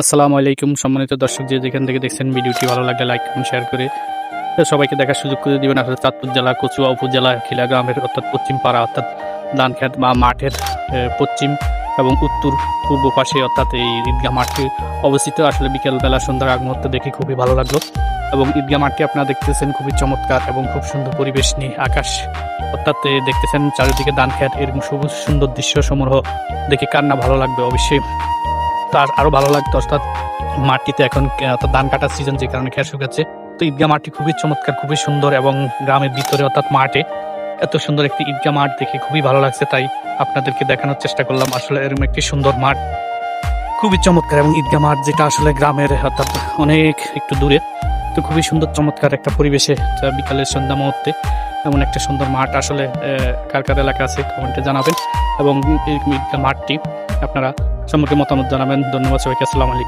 আসসালামু আলাইকুম। সম্মানিত দর্শক যে যেখান থেকে দেখছেন ভিডিওটি ভালো লাগলে লাইক এবং শেয়ার করে সবাইকে দেখার সুযোগ করে দিবেন। আসলে চাঁদপুর জেলা, কচুয়া উপজেলা, খিলা গ্রামের, অর্থাৎ পশ্চিম পাড়া, অর্থাৎ ধানখ্যাত বা মাঠের পশ্চিম এবং উত্তর পূর্ব পাশে, অর্থাৎ এই ঈদগাহ মাঠটি অবস্থিত। আসলে বিকেলবেলা, সন্ধ্যার আগ মুহূর্তে দেখে খুবই ভালো লাগল এবং ঈদগাহ মাঠটি আপনারা দেখতেছেন খুবই চমৎকার এবং খুব সুন্দর পরিবেশ নিয়ে আকাশ, অর্থাৎ দেখতেছেন চারিদিকে ধান খেত এরকম সবুজ সুন্দর দৃশ্য সমূহ দেখে কার না ভালো লাগবে অবশ্যই। তার আরও ভালো লাগতো। অর্থাৎ মাটিতে এখন ধান কাটার সিজন যে কারণে খেয়ার শুকাচ্ছে তো ঈদগাহ মাঠটি খুবই চমৎকার, খুবই সুন্দর এবং গ্রামের ভিতরে, অর্থাৎ মাঠে এত সুন্দর একটি ঈদগাহ মাঠ দেখে খুবই ভালো লাগছে। তাই আপনাদেরকে দেখানোর চেষ্টা করলাম। আসলে এরকম একটি সুন্দর মাঠ, খুবই চমৎকার এবং ঈদগাহ মাঠ যেটা আসলে গ্রামের, অর্থাৎ অনেক একটু দূরে, তো খুবই সুন্দর, চমৎকার একটা পরিবেশে বিকালের সন্ধ্যা মুহূর্তে এমন একটা সুন্দর মাঠ আসলে কার কার এলাকা আছে কমেন্টে জানাবেন। এবং এই ঈদগাহ মাঠটি আপনারা সম্পর্কে মতামত জানাবেন। ধন্যবাদ সবাইকে। আসসালামু আলাইকুম।